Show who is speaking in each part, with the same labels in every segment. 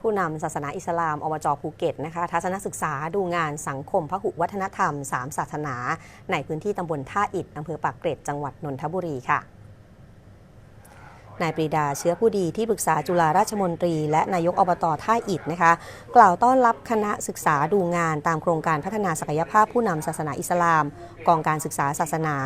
Speaker 1: ผู้นำศาสนาอิสลามอบจภูเก็ตนะคะทัศนศึกษาดูงานสังคมพหุวัฒนธรรม 3 ศาสนา ในพื้นที่ตำบลท่าอิดอำเภอปากเกร็ดจังหวัดนนทบุรีค่ะ นายปรีดาเชื้อผู้ดีที่ปรึกษาจุฬาราชมนตรี และนายกอบตท่าอิฐนะคะ กล่าวต้อนรับคณะศึกษาดูงานตามโครงการพัฒนาศักยภาพผู้นำศาสนาอิสลาม กองการศึกษาศาสนา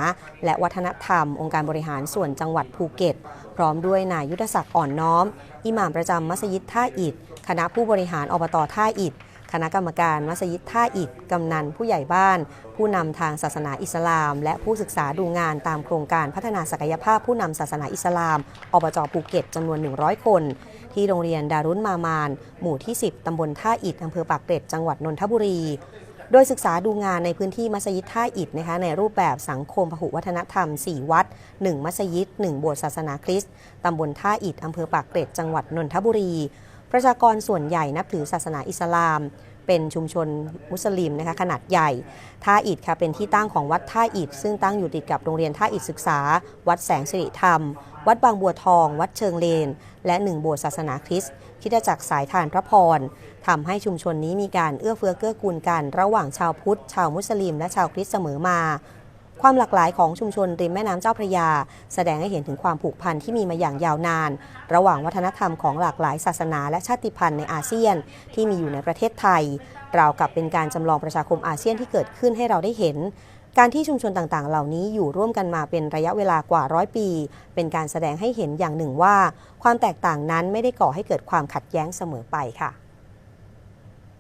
Speaker 1: และวัฒนธรรม องค์การบริหารส่วนจังหวัดภูเก็ต พร้อมด้วยนายยุทธศักดิ์อ่อนน้อม อิหม่ามประจำมัสยิดท่าอิฐคณะผู้บริหารอบตท่าอิฐ คณะกรรมการมัสยิดท่าอิฐกำนันผู้ใหญ่บ้าน ผู้นำทางศาสนาอิสลาม และผู้ศึกษาดูงานตามโครงการพัฒนาศักยภาพผู้นำศาสนาอิสลามอบจภูเก็ตจำนวน 100 คน ที่โรงเรียนดารุนมามาน หมู่ที่ 10ตำบลท่าอิฐอำเภอปากเกร็ดจังหวัดนนทบุรีโดยศึกษาดูงานในพื้นที่มัสยิดท่าอิฐนะคะในรูปแบบสังคมพหุวัฒนธรรม 4 วัด 1 มัสยิด 1 โบสถ์ศาสนาคริสต์ตำบลท่าอิฐอำเภอปากเกร็ดจังหวัดนนทบุรี ประชากรส่วนใหญ่นับถือศาสนาอิสลาม เป็นชุมชนมุสลิมนะคะขนาดใหญ่ท่าอิฐค่ะเป็นที่ตั้งของวัดท่าอิฐซึ่งตั้งอยู่ติดกับโรงเรียนท่าอิฐศึกษา วัดแสงสิริธรรม วัดบางบัวทอง วัดเชิงเลน และหนึ่งโบสถ์ศาสนาคริสต์คริดจักรสายทานพระพรทำให้ชุมชนนี้มีการเอื้อเฟื้อเกื้อกูลกัน ระหว่างชาวพุทธ ชาวมุสลิม และชาวคริสต์เสมอมา ความหลากหลายของชุมชนริมแม่น้ำเจ้าพระยา แสดงให้เห็นถึงความผูกพันที่มีมาอย่างยาวนาน ระหว่างวัฒนธรรมของหลากหลายศาสนาและชาติพันธุ์ในอาเซียน ที่มีอยู่ในประเทศไทย ราวกับเป็นการจำลองประชาคมอาเซียนที่เกิดขึ้นให้เราได้เห็นการที่ชุมชนต่างๆ เหล่านี้อยู่ร่วมกันมาเป็นระยะเวลากว่าร้อยปี เป็นการแสดงให้เห็นอย่างหนึ่งว่า ความแตกต่างนั้นไม่ได้ก่อให้เกิดความขัดแย้งเสมอไปค่ะ